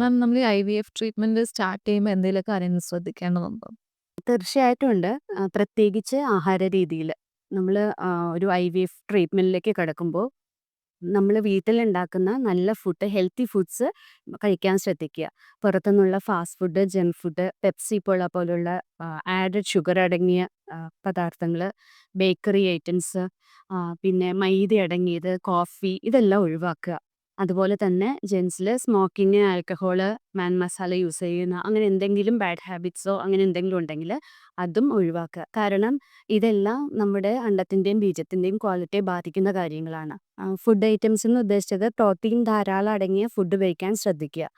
മാം നമ്മൾ I V F treatment start ചെയ്യുമ്പോൾ എന്തെങ്കിലും കാര്യങ്ങൾ ശ്രദ്ധിക്കേണ്ടതുണ്ടോ? തീർച്ചയായിട്ടും ഉണ്ട്. പ്രത്യേകിച്ച് ആഹാര രീതിയിൽ നമ്മൾ ഒരു ഐ വി എഫ് ട്രീറ്റ്മെന്റിലേക്ക് കിടക്കുമ്പോൾ നമ്മൾ വീട്ടിലുണ്ടാക്കുന്ന നല്ല ഫുഡ്, ഹെൽത്തി ഫുഡ്സ് കഴിക്കാൻ ശ്രദ്ധിക്കുക. പുറത്തുനിന്നുള്ള fast food, junk food, Pepsi cola പോലുള്ള ആഡഡ് ഷുഗർ അടങ്ങിയ പദാർത്ഥങ്ങൾ ബേക്കറി ഐറ്റംസ്, പിന്നെ മൈദ അടങ്ങിയത്, കോഫി ഇതെല്ലാം ഒഴിവാക്കുക. അതുപോലെ തന്നെ ജെൻസിൽ സ്മോക്കിങ് ആൽക്കഹോൾ, മാൻ മസാല യൂസ് ചെയ്യുന്ന അങ്ങനെ എന്തെങ്കിലും ബാഡ് ഹാബിറ്റ്സോ അങ്ങനെ എന്തെങ്കിലും ഉണ്ടെങ്കിൽ അതും ഒഴിവാക്കുക. കാരണം ഇതെല്ലാം നമ്മുടെ അണ്ടത്തിന്റെയും ബീജത്തിന്റെയും ക്വാളിറ്റിയെ ബാധിക്കുന്ന കാര്യങ്ങളാണ്. ഫുഡ് ഐറ്റംസ് എന്ന് ഉദ്ദേശിച്ചത് പ്രോട്ടീൻ ധാരാളം അടങ്ങിയ ഫുഡ് കഴിക്കാൻ ശ്രദ്ധിക്കുക.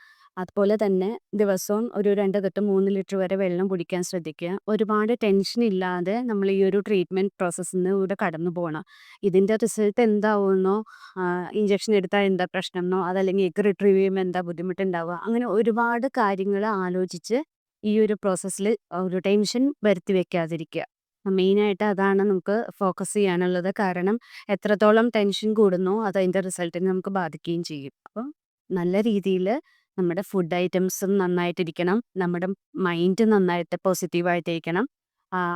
അതുപോലെ തന്നെ ദിവസവും ഒരു രണ്ട് തൊട്ട് മൂന്ന് ലിറ്റർ വരെ വെള്ളം കുടിക്കാൻ ശ്രദ്ധിക്കുക. ഒരുപാട് ടെൻഷൻ ഇല്ലാതെ നമ്മൾ ഈ ഒരു ട്രീറ്റ്മെന്റ് ട്രീറ്റ്മെന്റ് പ്രോസസ്സിലൂടെ കടന്നു പോകണം ഇതിന്റെ റിസൾട്ട് എന്താവുമെന്നോ ഇഞ്ചക്ഷൻ എടുത്താൽ എന്താ പ്രശ്നം എന്നോ അതല്ലെങ്കിൽ എഗ് റിട്രീവ് ചെയ്യുമ്പോൾ എന്താ ബുദ്ധിമുട്ടുണ്ടാവുക അങ്ങനെ ഒരുപാട് കാര്യങ്ങൾ ആലോചിച്ച് ഈ ഒരു പ്രോസസ്സിൽ ഒരു ടെൻഷൻ വരുത്തി വെക്കാതിരിക്കുക. മെയിനായിട്ട് അതാണ് നമുക്ക് ഫോക്കസ് ചെയ്യാനുള്ളത്. കാരണം എത്രത്തോളം ടെൻഷൻ കൂടുന്നോ അത് അതിന്റെ റിസൾട്ടിനെ നമുക്ക് ബാധിക്കുകയും ചെയ്യും. അപ്പോൾ നല്ല രീതിയിൽ നമ്മുടെ ഫുഡ് ഐറ്റംസും നന്നായിട്ടിരിക്കണം. നമ്മുടെ മൈൻഡ് നന്നായിട്ട് പോസിറ്റീവായിട്ടിരിക്കണം.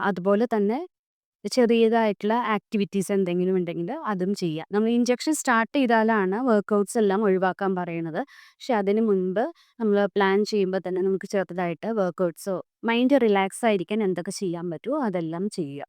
അതുപോലെ തന്നെ ചെറിയതായിട്ടുള്ള ആക്ടിവിറ്റീസ് എന്തെങ്കിലും ഉണ്ടെങ്കിൽ അതും ചെയ്യുക. നമ്മൾ ഇഞ്ചക്ഷൻ സ്റ്റാർട്ട് ചെയ്താലാണ് വർക്കൗട്ട്സ് എല്ലാം ഒഴിവാക്കാൻ പറയുന്നത്. പക്ഷെ അതിന് മുൻപ് നമ്മൾ പ്ലാൻ ചെയ്യുമ്പോൾ തന്നെ നമുക്ക് ചെറുതായിട്ട് വർക്കൗട്ട്സോ മൈൻഡ് റിലാക്സ് ആയിരിക്കാൻ എന്തൊക്കെ ചെയ്യാൻ പറ്റുമോ അതെല്ലാം ചെയ്യുക.